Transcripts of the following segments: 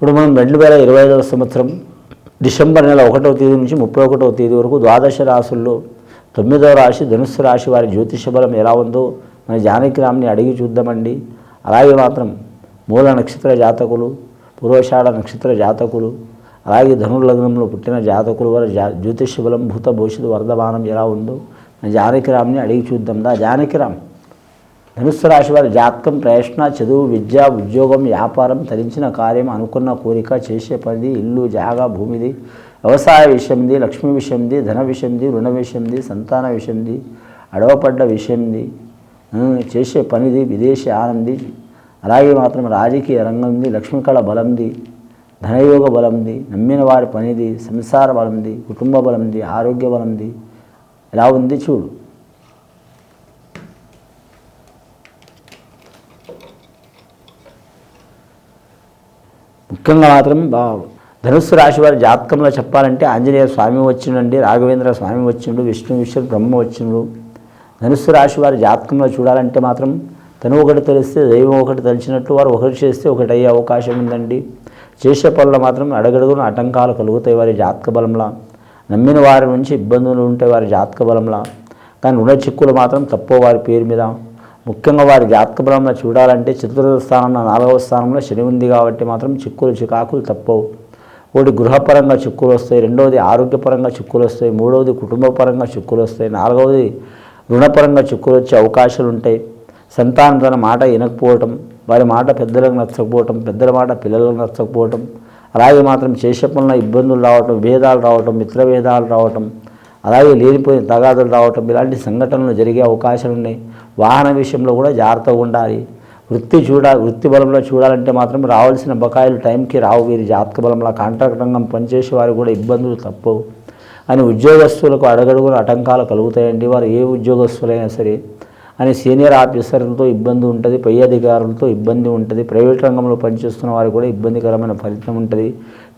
ఇప్పుడు మనం రెండు వేల ఇరవై ఐదవ సంవత్సరం డిసెంబర్ నెల ఒకటవ తేదీ నుంచి ముప్పై ఒకటవ తేదీ వరకు ద్వాదశ రాశుల్లో తొమ్మిదవ రాశి ధనుస్సు రాశి వారి జ్యోతిష బలం ఎలా ఉందో మన జానకిరామ్ని అడిగి చూద్దామండి. అలాగే మాత్రం మూల నక్షత్ర జాతకులు పూర్వషాఢ నక్షత్ర జాతకులు అలాగే ధనుర్లగ్నంలో పుట్టిన జాతకులు వారి జా జ్యోతిష బలం భూత భవిష్యత్తు వర్ధమానం ఎలా ఉందో మన జానకిరామ్ని అడిగి చూద్దాం. దా జానకిరామ్ ధనుస్సు రాశి వారి జాతకం ప్రయత్న చదువు విద్య ఉద్యోగం వ్యాపారం తరించిన కార్యం అనుకున్న కోరిక చేసే పనిది ఇల్లు జాగా భూమిది వ్యవసాయ విషయంది లక్ష్మి విషయంది ధన విషయంది రుణ విషయంది సంతాన విషయంది అడవపడ్డ విషయంది చేసే పనిది విదేశీ ఆనంది అలాగే మాత్రం రాజకీయ రంగంది లక్ష్మీకళ బలంది ధనయోగ బలంది నమ్మిన వారి పనిది సంసార బలంది కుటుంబ బలంది ఆరోగ్య బలంది ఎలా ఉంది చూడు. ముఖ్యంగా మాత్రం ధనుస్సు రాశి వారి జాతకంలో చెప్పాలంటే ఆంజనేయ స్వామి వచ్చిండండి రాఘవేంద్ర స్వామి వచ్చిండు విష్ణు విష్ణు బ్రహ్మ వచ్చిండు. ధనుస్సు రాశి వారి జాతకంలో చూడాలంటే మాత్రం తను ఒకటి తెలిస్తే దైవం ఒకటి తెలిసినట్టు వారు ఒకటి చేస్తే ఒకటి అయ్యే అవకాశం ఉందండి. చేసే పనులు మాత్రం అడగడుగున ఆటంకాలు కలుగుతాయి వారి జాతక బలంలా. నమ్మిన వారి నుంచి ఇబ్బందులు ఉంటాయి వారి జాతక బలంలా. కానీ రుణ చిక్కులు మాత్రం తప్పో వారి పేరు మీద. ముఖ్యంగా వారి జాతక బలంలో చూడాలంటే చతుర్థ స్థానంలో నాలుగవ స్థానంలో శని ఉంది కాబట్టి మాత్రం చిక్కులు చికాకులు తప్పవు. ఒకటి గృహపరంగా చిక్కులు వస్తాయి రెండవది ఆరోగ్యపరంగా చిక్కులు వస్తాయి మూడవది కుటుంబపరంగా చిక్కులు వస్తాయి నాలుగవది రుణపరంగా చిక్కులు వచ్చే అవకాశాలు ఉంటాయి. సంతానం తన మాట వినకపోవటం వారి మాట పెద్దలకు నచ్చకపోవటం పెద్దల మాట పిల్లలకు నచ్చకపోవటం అలాగే మాత్రం చేసే పనుల ఇబ్బందులు రావటం భేదాలు రావటం మిత్ర భేదాలు రావటం అలాగే లేనిపోయిన తగాదులు రావటం ఇలాంటి సంఘటనలు జరిగే అవకాశాలు ఉన్నాయి. వాహన విషయంలో కూడా జాగ్రత్తగా ఉండాలి. వృత్తి చూడ వృత్తి బలంలో చూడాలంటే మాత్రం రావాల్సిన బకాయిలు టైంకి రావు. వీరి జాతక బలంలో కాంట్రాక్ట్ రంగం పనిచేసే వారికి కూడా ఇబ్బందులు తప్పవు. అని ఉద్యోగస్తులకు అడగడుగున ఆటంకాలు కలుగుతాయండి. వారు ఏ ఉద్యోగస్తులైనా సరే అని సీనియర్ ఆఫీసర్లతో ఇబ్బంది ఉంటుంది పై అధికారులతో ఇబ్బంది ఉంటుంది ప్రైవేట్ రంగంలో పనిచేస్తున్న వారికి కూడా ఇబ్బందికరమైన ఫలితం ఉంటుంది.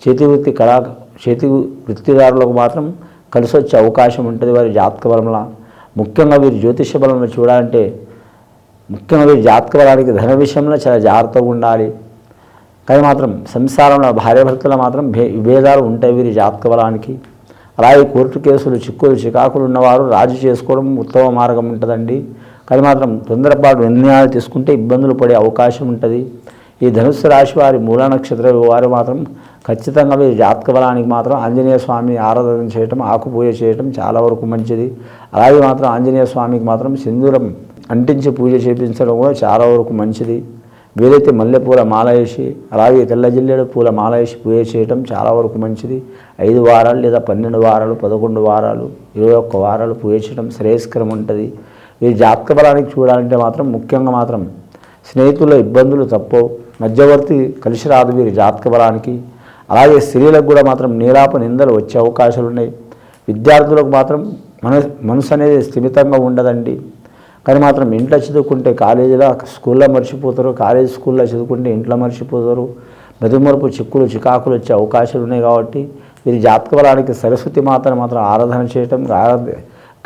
చేతి వృత్తి కళా చేతి వృత్తిదారులకు మాత్రం కలిసి వచ్చే అవకాశం ఉంటుంది వారి జాతక బలంలో. ముఖ్యంగా వీరి జ్యోతిష బలంలో చూడాలంటే ముఖ్యంగా వీరి జాతక బలానికి ధన విషయంలో చాలా జాగ్రత్తగా ఉండాలి. కానీ మాత్రం సంసారంలో భార్యాభర్తలు మాత్రం భే విభేదాలు ఉంటాయి వీరి జాతక బలానికి. అలాగే కోర్టు కేసులు చిక్కులు చికాకులు ఉన్నవారు రాజు చేసుకోవడం ఉత్తమ మార్గం ఉంటుందండి. కానీ మాత్రం తొందరపాటు నిర్ణయాలు తీసుకుంటే ఇబ్బందులు పడే అవకాశం ఉంటుంది. ఈ ధనుస్సు రాశి వారి మూల నక్షత్ర వారు మాత్రం ఖచ్చితంగా వీరి జాతక బలానికి మాత్రం ఆంజనేయ స్వామి ఆరాధన చేయటం ఆకుపూజ చేయటం చాలా వరకు మంచిది. అలాగే మాత్రం ఆంజనేయ స్వామికి మాత్రం సింధూరం అంటించి పూజ చేపించడం కూడా చాలా వరకు మంచిది. వీలైతే మల్లెపూల మాల వేసి అలాగే తెల్ల జిల్లేడు పూల మాల వేసి పూజ చేయటం చాలా వరకు మంచిది. ఐదు వారాలు లేదా పన్నెండు వారాలు పదకొండు వారాలు ఇరవై ఒక్క వారాలు పూజ చేయడం శ్రేయస్కరం ఉంటుంది. ఈ జాతక బలానికి చూడాలంటే మాత్రం ముఖ్యంగా మాత్రం స్నేహితుల ఇబ్బందులు తప్పవు. మధ్యవర్తి కలిసి రాదు వీరి జాతక బలానికి. అలాగే స్త్రీలకు కూడా మాత్రం నీరాప నిందలు వచ్చే అవకాశాలు ఉన్నాయి విద్యార్థులకు మాత్రం మన మనసు అనేది స్థిమితంగా ఉండదండి. కానీ మాత్రం ఇంట్లో చదువుకుంటే కాలేజీలో స్కూల్లో మర్చిపోతారు కాలేజ్ స్కూల్లో చదువుకుంటే ఇంట్లో మర్చిపోతారు. మెదుమరుపు చిక్కులు చికాకులు వచ్చే అవకాశాలు ఉన్నాయి కాబట్టి వీరి జాతక బలానికి సరస్వతి మాతను మాత్రం ఆరాధన చేయటం గా-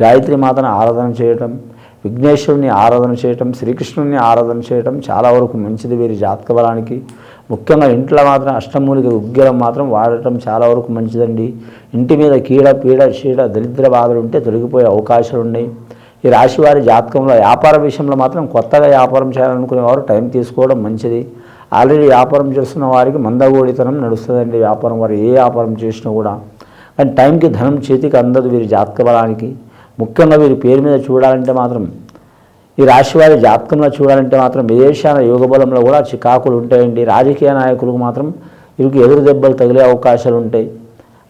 గాయత్రి మాతను ఆరాధన చేయటం విఘ్నేశ్వరుని ఆరాధన చేయటం శ్రీకృష్ణుని ఆరాధన చేయటం చాలా వరకు మంచిది వీరి జాతక బలానికి. ముఖ్యంగా ఇంట్లో మాత్రం అష్టమూలిక ఉగ్గిరం మాత్రం వాడటం చాలా వరకు మంచిదండి. ఇంటి మీద కీడ పీడ చీడ దరిద్ర బాధలు ఉంటే తొలగిపోయే అవకాశాలు ఉన్నాయి. ఈ రాశి వారి జాతకంలో వ్యాపార విషయంలో మాత్రం కొత్తగా వ్యాపారం చేయాలనుకునేవారు టైం తీసుకోవడం మంచిది. ఆల్రెడీ వ్యాపారం చేస్తున్న వారికి మందగోడితనం నడుస్తుందండి వ్యాపారం. వారు ఏ వ్యాపారం చేసినా కూడా. కానీ టైంకి ధనం చేతికి అందదు వీరి జాతక బలానికి. ముఖ్యంగా వీరి పేరు మీద చూడాలంటే మాత్రం ఈ రాశి వారి జాతకంలో చూడాలంటే మాత్రం విదేశాల యోగ బలంలో కూడా చికాకులు ఉంటాయండి. రాజకీయ నాయకులకు మాత్రం వీరికి ఎదురు దెబ్బలు తగిలే అవకాశాలు ఉంటాయి.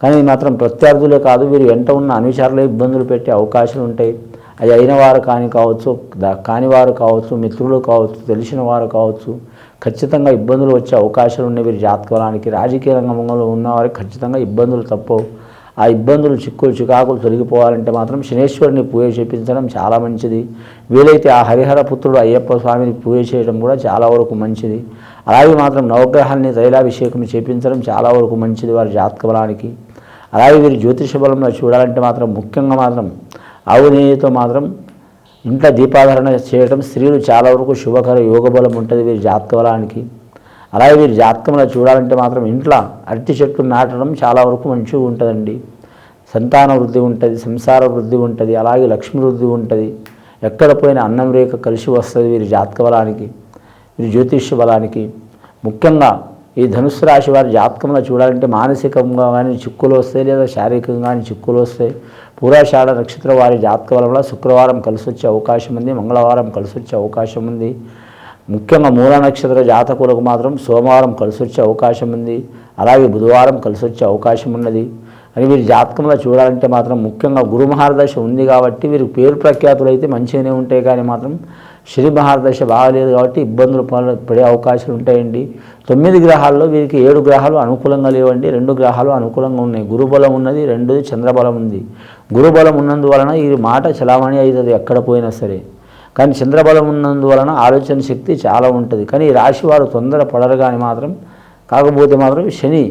కానీ మాత్రం ప్రత్యర్థులే కాదు వీరు వెంట ఉన్న అనుచరులే ఇబ్బందులు పెట్టే అవకాశాలు ఉంటాయి. అది అయిన వారు కాని కావచ్చు కానివారు కాని వారు కావచ్చు మిత్రులు కావచ్చు తెలిసిన వారు కావచ్చు ఖచ్చితంగా ఇబ్బందులు వచ్చే అవకాశాలు ఉన్నాయి వీరి జాతకాలానికి. రాజకీయ రంగంలో ఉన్నవారికి ఖచ్చితంగా ఇబ్బందులు తప్పవు. ఆ ఇబ్బందులు చిక్కులు చికాకులు తొలగిపోవాలంటే మాత్రం శనేశ్వరుని పూజ చేపించడం చాలా మంచిది. వీలైతే ఆ హరిహర పుత్రుడు అయ్యప్ప స్వామిని పూజ చేయడం కూడా చాలా వరకు మంచిది. అలాగే మాత్రం నవగ్రహాన్ని తైలాభిషేకం చేపించడం చాలా వరకు మంచిది వారి జాతక బలానికి. అలాగే వీరి జ్యోతిష బలంలో చూడాలంటే మాత్రం ముఖ్యంగా మాత్రం ఆవు మాత్రం ఇంట్లో దీపాధారణ చేయడం స్త్రీలు చాలా వరకు శుభకర యోగ బలం ఉంటుంది వీరి జాతక బలానికి. అలాగే వీరి జాతకంలో చూడాలంటే మాత్రం ఇంట్లో అరటి చెట్లు నాటడం చాలా వరకు మంచిగా ఉంటుందండి. సంతాన వృద్ధి ఉంటుంది సంసార వృద్ధి ఉంటుంది అలాగే లక్ష్మి వృద్ధి ఉంటుంది. ఎక్కడ పోయిన అన్నం రేఖ కలిసి వస్తుంది వీరి జాతక బలానికి వీరి జ్యోతిష్య బలానికి. ముఖ్యంగా ఈ ధనుసు రాశి వారి జాతకంలో చూడాలంటే మానసికంగా కానీ చిక్కులు వస్తాయి లేదా శారీరకంగా కానీ చిక్కులు వస్తాయి. పూరాశాల నక్షత్ర వారి జాతక బలంలో శుక్రవారం కలిసి వచ్చే అవకాశం ఉంది మంగళవారం కలిసి వచ్చే అవకాశం ఉంది. ముఖ్యంగా మూల నక్షత్ర జాతకులకు మాత్రం సోమవారం కలిసి వచ్చే అవకాశం ఉంది. అలాగే బుధవారం కలిసి వచ్చే అవకాశం ఉన్నది. అని వీరి జాతకంలో చూడాలంటే మాత్రం ముఖ్యంగా గురు మహారదశ ఉంది కాబట్టి వీరి పేరు ప్రఖ్యాతులు అయితే మంచిగానే ఉంటాయి. కానీ మాత్రం శని మహారదశ బాగలేదు కాబట్టి ఇబ్బందులు పడ- పడే అవకాశాలు ఉంటాయండి. తొమ్మిది గ్రహాల్లో వీరికి ఏడు గ్రహాలు అనుకూలంగా లేవండి. రెండు గ్రహాలు అనుకూలంగా ఉన్నాయి. గురుబలం ఉన్నది రెండోది చంద్రబలం ఉంది. గురుబలం ఉన్నందువలన ఈ మాట చలామణి అవుతుంది ఎక్కడ పోయినా సరే. కానీ చంద్రబలం ఉన్నందువలన ఆలోచన శక్తి చాలా ఉంటుంది. కానీ ఈ రాశి వారు తొందర పడరు కానీ మాత్రం కాకపోతే మాత్రం శని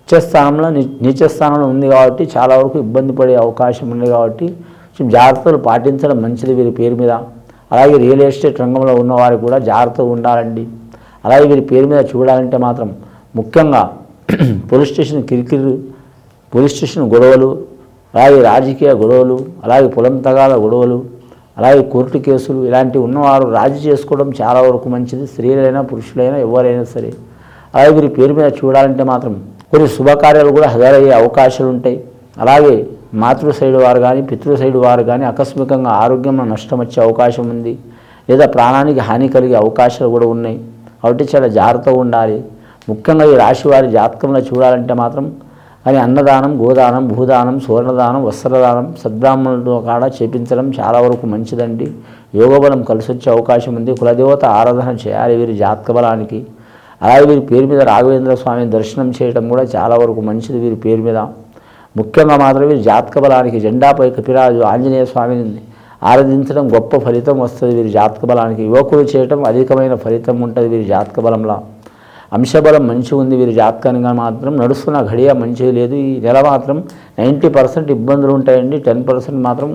ఉచ్చస్థానంలో నీచస్థానంలో ఉంది కాబట్టి చాలా వరకు ఇబ్బంది పడే అవకాశం ఉంది కాబట్టి కొంచెం జాగ్రత్తలు పాటించడం మంచిది వీరి పేరు మీద. అలాగే రియల్ ఎస్టేట్ రంగంలో ఉన్నవారు కూడా జాగ్రత్తగా ఉండాలండి. అలాగే వీరి పేరు మీద చూడాలంటే మాత్రం ముఖ్యంగా పోలీస్ స్టేషన్ కిరికిరి పోలీస్ స్టేషన్ గొడవలు అలాగే రాజకీయ గొడవలు అలాగే పొలం తగాల గొడవలు అలాగే కోర్టు కేసులు ఇలాంటివి ఉన్నవారు రాజీ చేసుకోవడం చాలా వరకు మంచిది. స్త్రీలైనా పురుషులైనా ఎవరైనా సరే. అలాగే వీరి పేరు మీద చూడాలంటే మాత్రం కొన్ని శుభకార్యాలు కూడా హజరయ్యే అవకాశాలు ఉంటాయి. అలాగే మాతృ సైడ్ వారు కానీ పితృ సైడ్ వారు కానీ ఆకస్మికంగా ఆరోగ్యంలో నష్టం వచ్చే అవకాశం ఉంది. లేదా ప్రాణానికి హాని కలిగే అవకాశాలు కూడా ఉన్నాయి. కాబట్టి చాలా జాగ్రత్తగా ఉండాలి. ముఖ్యంగా ఈ రాశి వారి జాతకంలో చూడాలంటే మాత్రం కానీ అన్నదానం గోదానం భూదానం సువర్ణదానం వస్త్రదానం సద్బ్రాహ్మణుల కాడ చేపించడం చాలా వరకు మంచిదండి. యోగబలం కలిసి వచ్చే అవకాశం ఉంది. కులదేవత ఆరాధన చేయాలి వీరి జాతక బలానికి. అలాగే వీరి పేరు మీద రాఘవేంద్ర స్వామిని దర్శనం చేయడం కూడా చాలా వరకు మంచిది వీరి పేరు మీద. ముఖ్యంగా మాత్రం వీరి జాతక బలానికి జెండాపై కపిరాజు ఆంజనేయ స్వామిని ఆరాధించడం గొప్ప ఫలితం వస్తుంది వీరి జాతక బలానికి. యువకులు చేయటం అధికమైన ఫలితం ఉంటుంది వీరి జాతక బలంలో. అంశబలం మంచిగా ఉంది వీరి జాతకానికి మాత్రం నడుస్తున్న ఘడియ మంచి లేదు. ఈ నెల మాత్రం నైంటీ పర్సెంట్ ఇబ్బందులు ఉంటాయండి. టెన్ పర్సెంట్ మాత్రం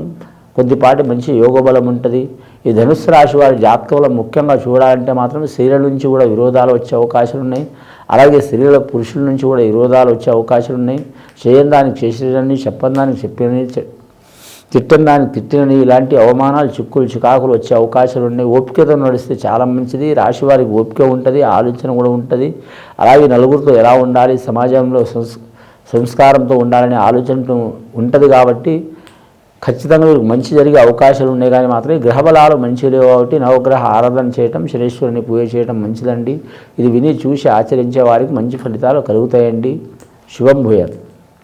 కొద్దిపాటి మంచి యోగ బలం ఉంటుంది. ఈ ధనుస్సు రాశి వారి జాతకంలో ముఖ్యంగా చూడాలంటే మాత్రం స్త్రీల నుంచి కూడా విరోధాలు వచ్చే అవకాశాలు ఉన్నాయి. అలాగే స్త్రీల పురుషుల నుంచి కూడా విరోధాలు వచ్చే అవకాశాలు ఉన్నాయి. చేయని దానికి చేసేదాన్ని చెప్పని దానికి చెప్పిన తిట్టని దాన్ని తిట్టినని ఇలాంటి అవమానాలు చిక్కులు చికాకులు వచ్చే అవకాశాలు ఉన్నాయి. ఓపికతో నడిస్తే చాలా మంచిది. రాశి వారికి ఓపిక ఉంటుంది ఆలోచన కూడా ఉంటుంది. అలాగే నలుగురితో ఎలా ఉండాలి సమాజంలో సంస్ సంస్కారంతో ఉండాలనే ఆలోచన ఉంటుంది కాబట్టి ఖచ్చితంగా వీరికి మంచి జరిగే అవకాశాలు ఉన్నాయి కానీ మాత్రమే గ్రహబలాలు మంచి లేవు కాబట్టి నవగ్రహ ఆరాధన చేయటం శనేశ్వరుని పూజ చేయటం మంచిదండి. ఇది విని చూసి ఆచరించే వారికి మంచి ఫలితాలు కలుగుతాయండి. శుభం భూయాలు